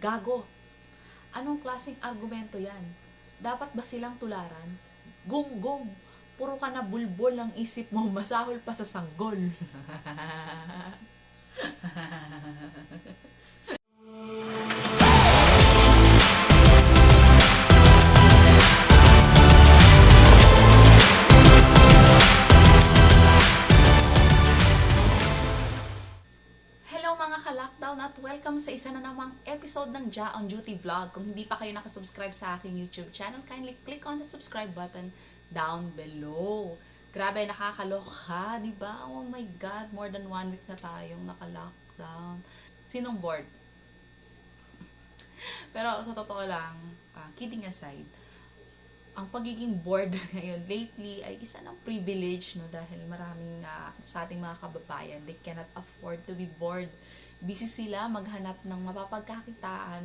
Gago. Anong klaseng argumento yan? Dapat ba silang tularan? Gunggong. Puro ka na bulbol ang isip mo, masahol pa sa sanggol. episode ng Ja on Duty Vlog. Kung hindi pa kayo nakasubscribe sa aking YouTube channel, kindly click on the subscribe button down below. Grabe, nakakaloka, di ba? Oh my God, more than one week na tayong naka-lockdown. Sinong bored? Pero sa totoo lang, ah, kidding aside, ang pagiging bored ngayon lately ay isa ng privilege no dahil maraming ah, sa ating mga kababayan they cannot afford to be bored busy sila maghanap ng mapapagkakitaan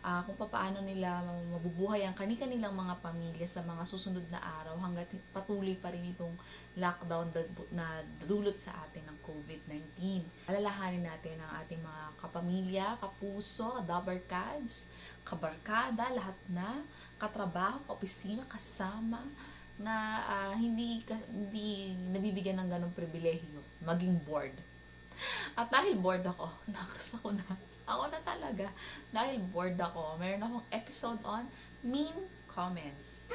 ah, kung paano nila mabubuhay ang kani-kanilang mga pamilya sa mga susunod na araw hanggat patuloy pa rin itong lockdown na- dulot sa atin ng COVID-19. Alalahanin natin ang ating mga kapamilya, kapuso, dabarkads, kabarkada, lahat na katrabaho, opisina, kasama na ah, hindi hindi nabibigyan ng ganong pribilehyo, maging bored. At dahil bored ako, nakas ako na. Ako na talaga. Dahil bored ako, meron akong episode on mean comments.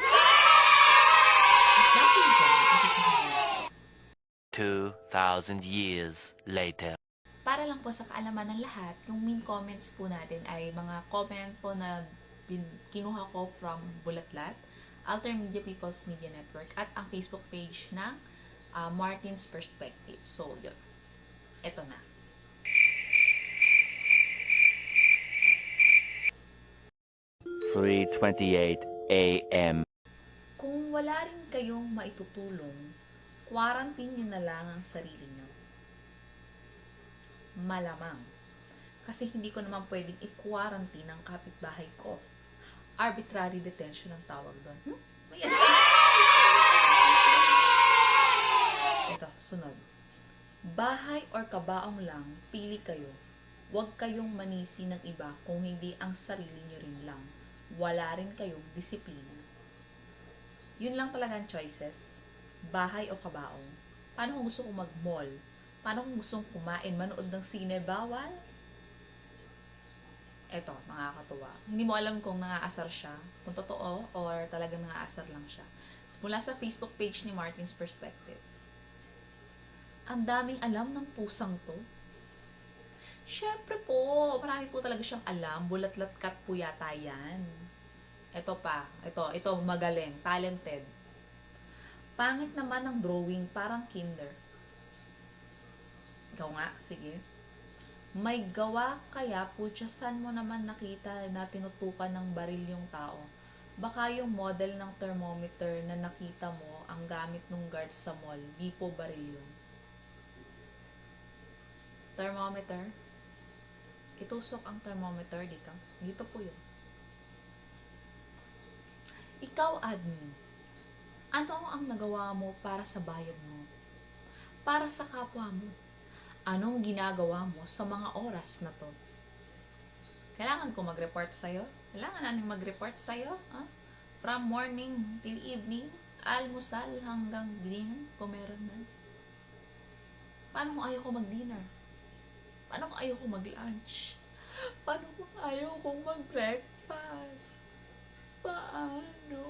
At dahil dyan, umpisahan natin. 2,000 years later. Para lang po sa kaalaman ng lahat, yung mean comments po natin ay mga comment po na bin- kinuha ko from Bulatlat, Alter Media People's Media Network, at ang Facebook page ng ah, Martin's Perspective. So, yun. Ito na. 3:28 a.m. Kung wala rin kayong maitutulong, quarantine nyo na lang ang sarili nyo. Malamang. Kasi hindi ko naman pwedeng i-quarantine ang kapitbahay ko. Arbitrary detention ang tawag doon. Hmm? Ito, sunod. Bahay or kabaong lang, pili kayo. Huwag kayong manisi ng iba kung hindi ang sarili nyo rin lang. Wala rin kayong disiplina. Yun lang talaga ang choices. Bahay o kabaong. Paano kung gusto kong mag-mall? Paano kung gusto kong kumain, manood ng sine, bawal? Eto, nakakatuwa. Hindi mo alam kung nangaasar siya, kung totoo, or talagang nangaasar lang siya. Mula sa Facebook page ni Martin's Perspective. Ang daming alam ng pusang to. Siyempre po, marami po talaga siyang alam. Bulat-lat kat po yata yan. Ito pa, ito, ito magaling, talented. Pangit naman ang drawing, parang kinder. Ikaw nga, sige. May gawa kaya putya saan mo naman nakita na tinutukan ng baril yung tao? Baka yung model ng thermometer na nakita mo ang gamit ng guard sa mall, di po baril yun. Thermometer? Itusok ang thermometer dito. Dito po yun. Ikaw, admin, ano ang nagawa mo para sa bayad mo? Para sa kapwa mo? Anong ginagawa mo sa mga oras na to? Kailangan ko mag-report sa'yo? Kailangan namin mag-report sa'yo? Ha? From morning till evening, almusal hanggang dinner, kung meron na. Paano kung ayaw ko mag-dinner? Paano kung ayaw ko mag-lunch? Paano kung ayaw kong mag-breakfast? Paano?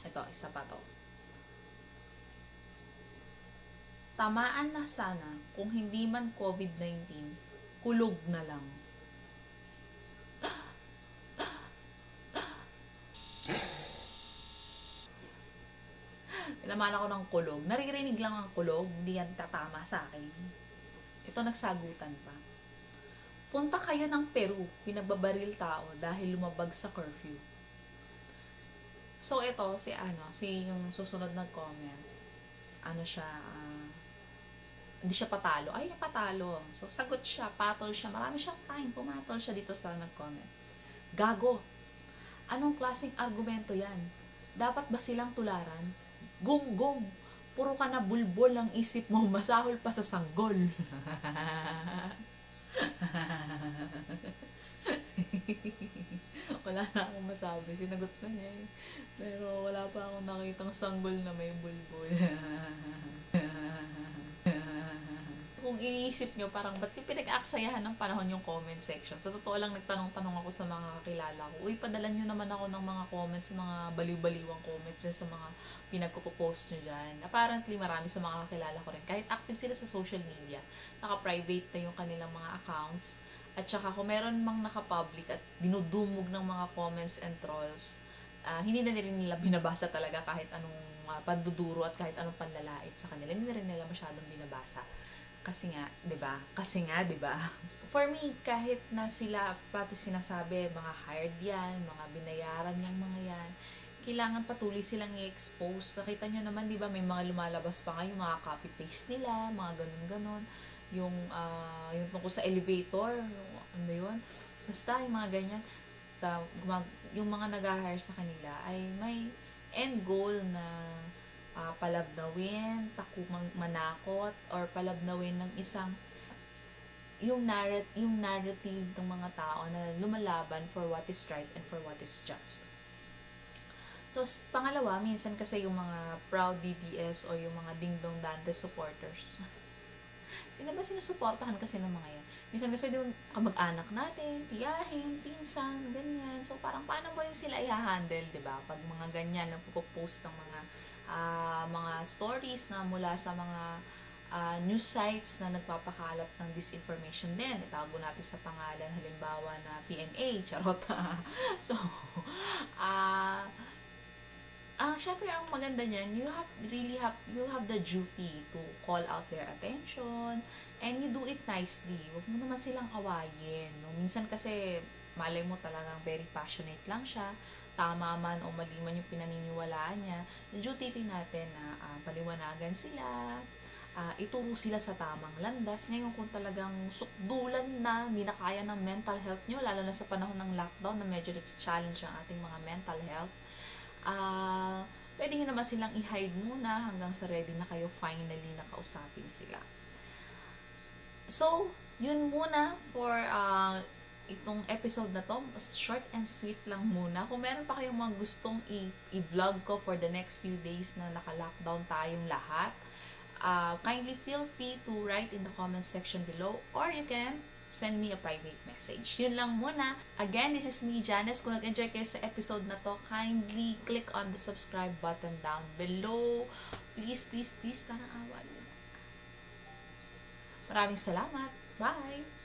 Ito, isa pa to. Tamaan na sana kung hindi man COVID-19, kulog na lang. Tinamaan ako ng kulog. Naririnig lang ang kulog, hindi yan tatama sa akin. Ito nagsagutan pa. Punta kayo ng Peru, pinagbabaril tao dahil lumabag sa curfew. So ito, si ano, si yung susunod na comment, ano siya, ah, hindi siya patalo. Ay, patalo. So, sagot siya, patol siya. Marami siyang time, pumatol siya dito sa nag-comment. Gago. Anong klaseng argumento yan? Dapat ba silang tularan? Gonggong, puro ka na bulbol ang isip mo, masahol pa sa sanggol. wala na akong masabi. Sinagot na niya eh. Pero wala pa akong nakitang sanggol na may bulbol. Iniisip nyo, parang ba't yung pinag-aaksayahan ng panahon yung comment section? Sa totoo lang, nagtanong-tanong ako sa mga kakilala ko, uy, padala nyo naman ako ng mga comments, mga baliw-baliwang comments sa mga pinagpo-post nyo dyan. Apparently, marami sa mga kakilala ko rin. Kahit active sila sa social media, naka-private na yung kanilang mga accounts. At saka kung meron mang naka-public at dinudumog ng mga comments and trolls, ah, hindi na rin nila binabasa talaga kahit anong ah, panduduro at kahit anong panlalait sa kanila. Hindi na rin nila masyadong binabasa. Kasi nga, 'di ba? Kasi nga, 'di ba? For me, kahit na sila pati sinasabi, mga hired 'yan, mga binayaran yang mga 'yan, kailangan patuloy silang i-expose. Nakita nyo naman, 'di ba, may mga lumalabas pa ngayon, mga copy paste nila, mga ganun-ganon. Yung ah, yung tungkol sa elevator, yung, ano 'yun? Basta yung mga ganyan, yung mga nag-hire sa kanila ay may end goal na ah, palabnawin, takumang manakot, or palabnawin ng isang yung narrat yung narrative ng mga tao na lumalaban for what is right and for what is just. So, pangalawa, minsan kasi yung mga proud DDS o yung mga Dingdong Dante supporters. Sino ba sinusuportahan kasi ng mga yan? Minsan kasi yung kamag-anak natin, tiyahin, pinsan, ganyan. So, parang paano mo rin sila i-handle, di ba? Pag mga ganyan, nagpo-post ng mga ah, mga stories na mula sa mga ah, news sites na nagpapakalat ng disinformation din. Itago natin sa pangalan, halimbawa na PNA, charot. so, ah, Ah, syempre ang maganda niyan, you have really have you have the duty to call out their attention and you do it nicely. Huwag mo naman silang awayin. No? Minsan kasi malay mo talagang very passionate lang siya, tama man o mali man yung pinaniniwalaan niya. Duty rin natin na ah, paliwanagan sila, ah, ituro sila sa tamang landas. Ngayon kung talagang sukdulan na, hindi ng mental health nyo, lalo na sa panahon ng lockdown na medyo challenge ang ating mga mental health, ah pwede nyo naman silang i-hide muna hanggang sa ready na kayo finally nakausapin sila. So, yun muna for ah, itong episode na to. Short and sweet lang muna. Kung meron pa kayong mga gustong i- i-vlog ko for the next few days na naka-lockdown tayong lahat, ah, kindly feel free to write in the comment section below or you can send me a private message. Yun lang muna. Again, this is me, Janice. Kung nag-enjoy kayo sa episode na to, kindly click on the subscribe button down below. Please, please, please, parang awa. Maraming salamat. Bye!